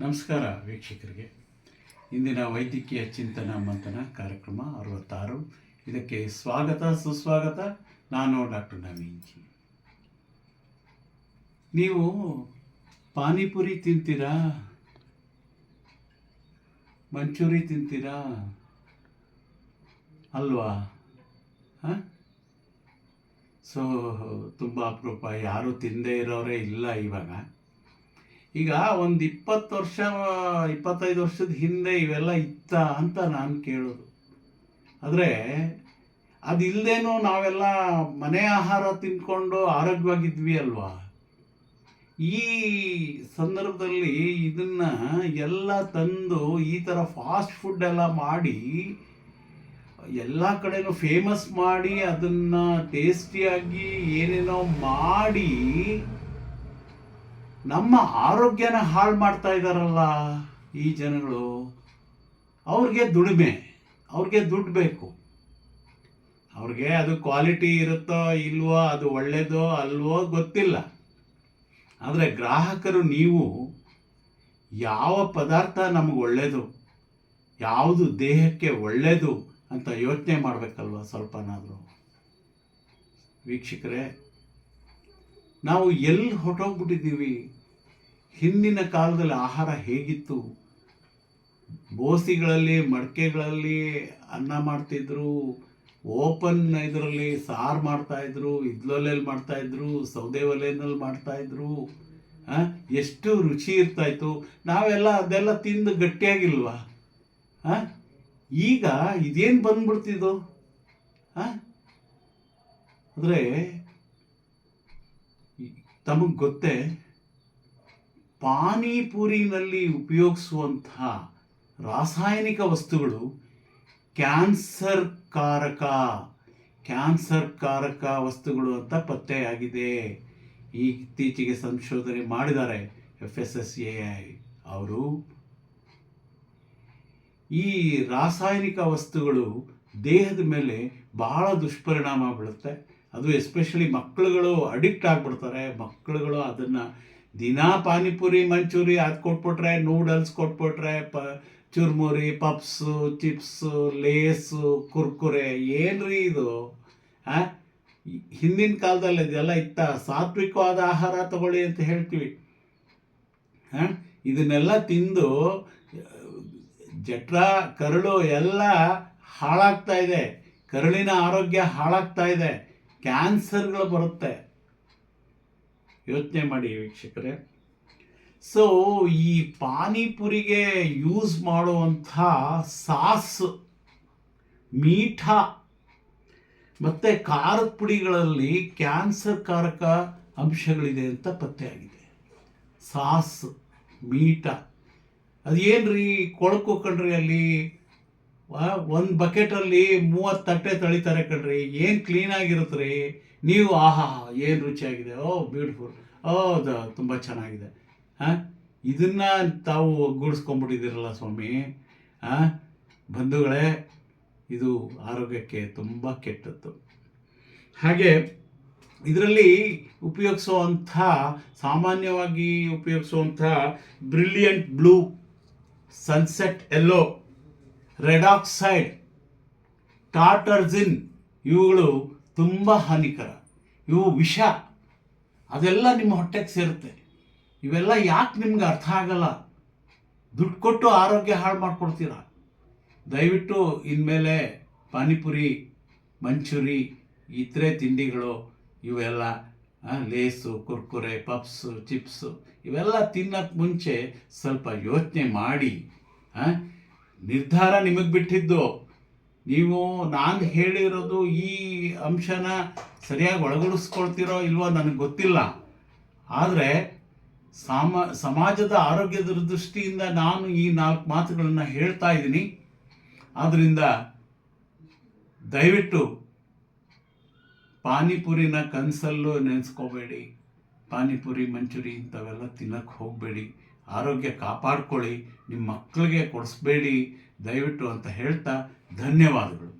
ನಮಸ್ಕಾರ ವೀಕ್ಷಕರಿಗೆ. ಇಂದಿನ ವೈದ್ಯಕೀಯ ಚಿಂತನ ಮಂಥನ ಕಾರ್ಯಕ್ರಮ ಅರವತ್ತಾರು. ಇದಕ್ಕೆ ಸ್ವಾಗತ, ಸುಸ್ವಾಗತ. ನಾನು ಡಾಕ್ಟರ್ ನವೀನ್ಜಿ ನೀವು ಪಾನಿಪುರಿ ತಿಂತೀರಾ? ಮಂಚೂರಿ ತಿಂತೀರಾ? ಅಲ್ವಾ? ಹಾಂ? ಸೊ, ತುಂಬ ಅಪರೂಪ. ಯಾರೂ ತಿಂದೇ ಇರೋರೇ ಇಲ್ಲ ಇವಾಗ. ಈಗ ಒಂದು ಇಪ್ಪತ್ತು ವರ್ಷ, ಇಪ್ಪತ್ತೈದು ವರ್ಷದ ಹಿಂದೆ ಇವೆಲ್ಲ ಇತ್ತ ಅಂತ ನಾನು ಕೇಳೋದು. ಆದರೆ ಅದಿಲ್ಲದೇನೂ ನಾವೆಲ್ಲ ಮನೆ ಆಹಾರ ತಿಂದ್ಕೊಂಡು ಆರೋಗ್ಯವಾಗಿದ್ವಿ ಅಲ್ವಾ? ಈ ಸಂದರ್ಭದಲ್ಲಿ ಇದನ್ನು ಎಲ್ಲ ತಂದು ಈ ಥರ ಫಾಸ್ಟ್ ಫುಡ್ ಎಲ್ಲ ಮಾಡಿ, ಎಲ್ಲ ಕಡೆನೂ ಫೇಮಸ್ ಮಾಡಿ, ಅದನ್ನು ಟೇಸ್ಟಿಯಾಗಿ ಏನೇನೋ ಮಾಡಿ ನಮ್ಮ ಆರೋಗ್ಯನ ಹಾಳು ಮಾಡ್ತಾ ಇದ್ದಾರಲ್ಲ ಈ ಜನಗಳು. ಅವ್ರಿಗೆ ದುಡಿಮೆ, ಅವ್ರಿಗೆ ದುಡ್ಡು ಬೇಕು. ಅವ್ರಿಗೆ ಅದು ಕ್ವಾಲಿಟಿ ಇರುತ್ತೋ ಇಲ್ವೋ, ಅದು ಒಳ್ಳೆಯದೋ ಅಲ್ವೋ ಗೊತ್ತಿಲ್ಲ. ಆದರೆ ಗ್ರಾಹಕರು ನೀವು ಯಾವ ಪದಾರ್ಥ ನಮಗೆ ಒಳ್ಳೆಯದು ಯಾವುದು ದೇಹಕ್ಕೆ ಒಳ್ಳೆಯದು ಅಂತ ಯೋಚನೆ ಮಾಡಬೇಕಲ್ವ ಸ್ವಲ್ಪನಾದರೂ? ವೀಕ್ಷಕರೇ ನಾವು ಎಲ್ಲಿ ಹೊಟ್ಟೋಗ್ಬಿಟ್ಟಿದ್ದೀವಿ ಹಿಂದಿನ ಕಾಲದಲ್ಲಿ ಆಹಾರ ಹೇಗಿತ್ತು? ಬೋಸಿಗಳಲ್ಲಿ, ಮಡಕೆಗಳಲ್ಲಿ ಅನ್ನ ಮಾಡ್ತಿದ್ರು, ಓಪನ್ ಇದರಲ್ಲಿ ಸಾರು ಮಾಡ್ತಾಯಿದ್ರು ಇದ್ಲೊಲೆಯಲ್ಲಿ ಮಾಡ್ತಾಯಿದ್ರು ಸೌದೆ ಒಲೆಯಲ್ಲಿ ಮಾಡ್ತಾಯಿದ್ರು ಹಾಂ ಎಷ್ಟು ರುಚಿ ಇರ್ತಾಯಿತ್ತು ನಾವೆಲ್ಲ ಅದೆಲ್ಲ ತಿಂದು ಗಟ್ಟಿಯಾಗಿಲ್ವಾ? ಹಾಂ ಈಗ ಇದೇನು ಬಂದ್ಬಿಡ್ತಿದ್ದು? ಅಂದರೆ ತಮಗೆ ಗೊತ್ತೇ? ಪಾನಿಪುರಿನಲ್ಲಿ ಉಪಯೋಗಿಸುವಂತಹ ರಾಸಾಯನಿಕ ವಸ್ತುಗಳು ಕ್ಯಾನ್ಸರ್ ಕಾರಕ ಕ್ಯಾನ್ಸರ್ ಕಾರಕ ವಸ್ತುಗಳು ಅಂತ ಪತ್ತೆಯಾಗಿದೆ. ಇತ್ತೀಚೆಗೆ ಸಂಶೋಧನೆ ಮಾಡಿದ್ದಾರೆ F S S A I ಅವರು. ಈ ರಾಸಾಯನಿಕ ವಸ್ತುಗಳು ದೇಹದ ಮೇಲೆ ಬಹಳ ದುಷ್ಪರಿಣಾಮ ಬೀಳುತ್ತೆ. ಅದು ಎಸ್ಪೆಷಲಿ ಮಕ್ಕಳುಗಳು ಅಡಿಕ್ಟ್ ಆಗಿಬಿಡ್ತಾರೆ. ಮಕ್ಕಳುಗಳು ಅದನ್ನು ದಿನಾ ಪಾನಿಪುರಿ, ಮಂಚೂರಿ ಅದು ಕೊಟ್ಬಿಟ್ರೆ ನೂಡಲ್ಸ್ ಕೊಟ್ಬಿಟ್ರೆ, ಪ, ಚುರ್ಮುರಿ ಪಪ್ಸು ಚಿಪ್ಸು ಲೇಸು ಕುರ್ಕುರೆ, ಏನ್ರಿ ಇದು? ಹಿಂದಿನ ಕಾಲದಲ್ಲಿ ಇದೆಲ್ಲ ಇತ್ತ ಸಾತ್ವಿಕವಾದ ಆಹಾರ ತಗೊಳ್ಳಿ ಅಂತ ಹೇಳ್ತೀವಿ. ಹಾಂ ಇದನ್ನೆಲ್ಲ ತಿಂದು, ಜಠರ, ಕರಳು ಎಲ್ಲ ಹಾಳಾಗ್ತಾ ಇದೆ. ಕರುಳಿನ ಆರೋಗ್ಯ ಹಾಳಾಗ್ತಾ ಇದೆ. ಕ್ಯಾನ್ಸರ್ಗಳು ಬರುತ್ತೆ. ಯೋಚನೆ ಮಾಡಿ ವೀಕ್ಷಕರೇ. ಸೊ ಈ ಪಾನಿಪುರಿಗೆ ಯೂಸ್ ಮಾಡುವಂಥ ಸಾಸ್, ಮೀಠ, ಮತ್ತು ಖಾರದ ಪುಡಿಗಳಲ್ಲಿ ಕ್ಯಾನ್ಸರ್ ಕಾರಕ ಅಂಶಗಳಿದೆ ಅಂತ ಪತ್ತೆಯಾಗಿದೆ. ಸಾಸ್, ಮೀಠ. ರೀ ಕೊಳಕು ಕಣ್ರಿ ಅಲ್ಲಿ ಒಂದು ಬಕೆಟಲ್ಲಿ ಮೂವತ್ತು ತಟ್ಟೆ ತಳಿತಾರೆ ಕಣ್ರಿ. ಏನು ಕ್ಲೀನಾಗಿರುತ್ತೆ ರೀ ನೀವು, ಆಹಾ, ಏನು ರುಚಿಯಾಗಿದೆ? ಓ ಬ್ಯೂಟಿಫುಲ್ ಓ ದ ತುಂಬ ಚೆನ್ನಾಗಿದೆ. ಹಾಂ ಇದನ್ನು ತಾವು ಒಗ್ಗೂಡಿಸ್ಕೊಂಡ್ಬಿಟ್ಟಿದ್ದೀರಲ್ಲ ಸ್ವಾಮಿ. ಹಾಂ ಬಂಧುಗಳೇ, ಇದು ಆರೋಗ್ಯಕ್ಕೆ ತುಂಬ ಕೆಟ್ಟದ್ದು. ಹಾಗೆ, ಇದರಲ್ಲಿ ಉಪಯೋಗಿಸುವಂಥ ಸಾಮಾನ್ಯವಾಗಿ ಉಪಯೋಗಿಸುವಂಥ brilliant blue sunset yellow red oxide tartrazine, ಇವುಗಳು ತುಂಬ ಹಾನಿಕರ. ಇವು ವಿಷ. ಅದೆಲ್ಲ ನಿಮ್ಮ ಹೊಟ್ಟೆಗೆ ಸೇರುತ್ತೆ. ಇವೆಲ್ಲ ಯಾಕೆ ನಿಮ್ಗೆ ಅರ್ಥ ಆಗಲ್ಲ? ದುಡ್ಡು ಕೊಟ್ಟು ಆರೋಗ್ಯ ಹಾಳು ಮಾಡ್ಕೊಡ್ತೀರ? ದಯವಿಟ್ಟು ಇನ್ಮೇಲೆ ಪಾನಿಪುರಿ, ಮಂಚೂರಿ, ಇತರೆ ತಿಂಡಿಗಳು, ಇವೆಲ್ಲ ಲೇಸು, ಕುರ್ಕುರೆ, ಪಪ್ಸು, ಚಿಪ್ಸು, ಇವೆಲ್ಲ ತಿನ್ನೋಕ್ಕೆ ಮುಂಚೆ ಸ್ವಲ್ಪ ಯೋಚನೆ ಮಾಡಿ ನಿರ್ಧಾರ ನಿಮಗೆ ಬಿಟ್ಟಿದ್ದು. ನೀವು ನಾನು ಹೇಳಿರೋದು ಈ ಅಂಶನ ಸರಿಯಾಗಿ ಒಳಗಡಿಸ್ಕೊಳ್ತಿರೋ ಇಲ್ವೋ ನನಗೆ ಗೊತ್ತಿಲ್ಲ. ಆದರೆ ಸಾಮ, ಸಮಾಜದ ಆರೋಗ್ಯದ ದೃಷ್ಟಿಯಿಂದ ನಾನು ಈ ನಾಲ್ಕು ಮಾತುಗಳನ್ನು ಹೇಳ್ತಾ ಇದ್ದೀನಿ. ಆದ್ದರಿಂದ ದಯವಿಟ್ಟು ಪಾನಿಪುರಿನ ಕನಸಲ್ಲೂ ನೆನೆಸ್ಕೋಬೇಡಿ. ಪಾನಿಪುರಿ ಮಂಚೂರಿ ಇಂಥವೆಲ್ಲ ತಿನ್ನಕ್ಕೆ ಹೋಗಬೇಡಿ. ಆರೋಗ್ಯ ಕಾಪಾಡ್ಕೊಳ್ಳಿ ನಿಮ್ಮ ಮಕ್ಕಳಿಗೆ ಕೊಡಿಸ್ಬೇಡಿ ದಯವಿಟ್ಟು ಅಂತ ಹೇಳ್ತಾ ಧನ್ಯವಾದಗಳು.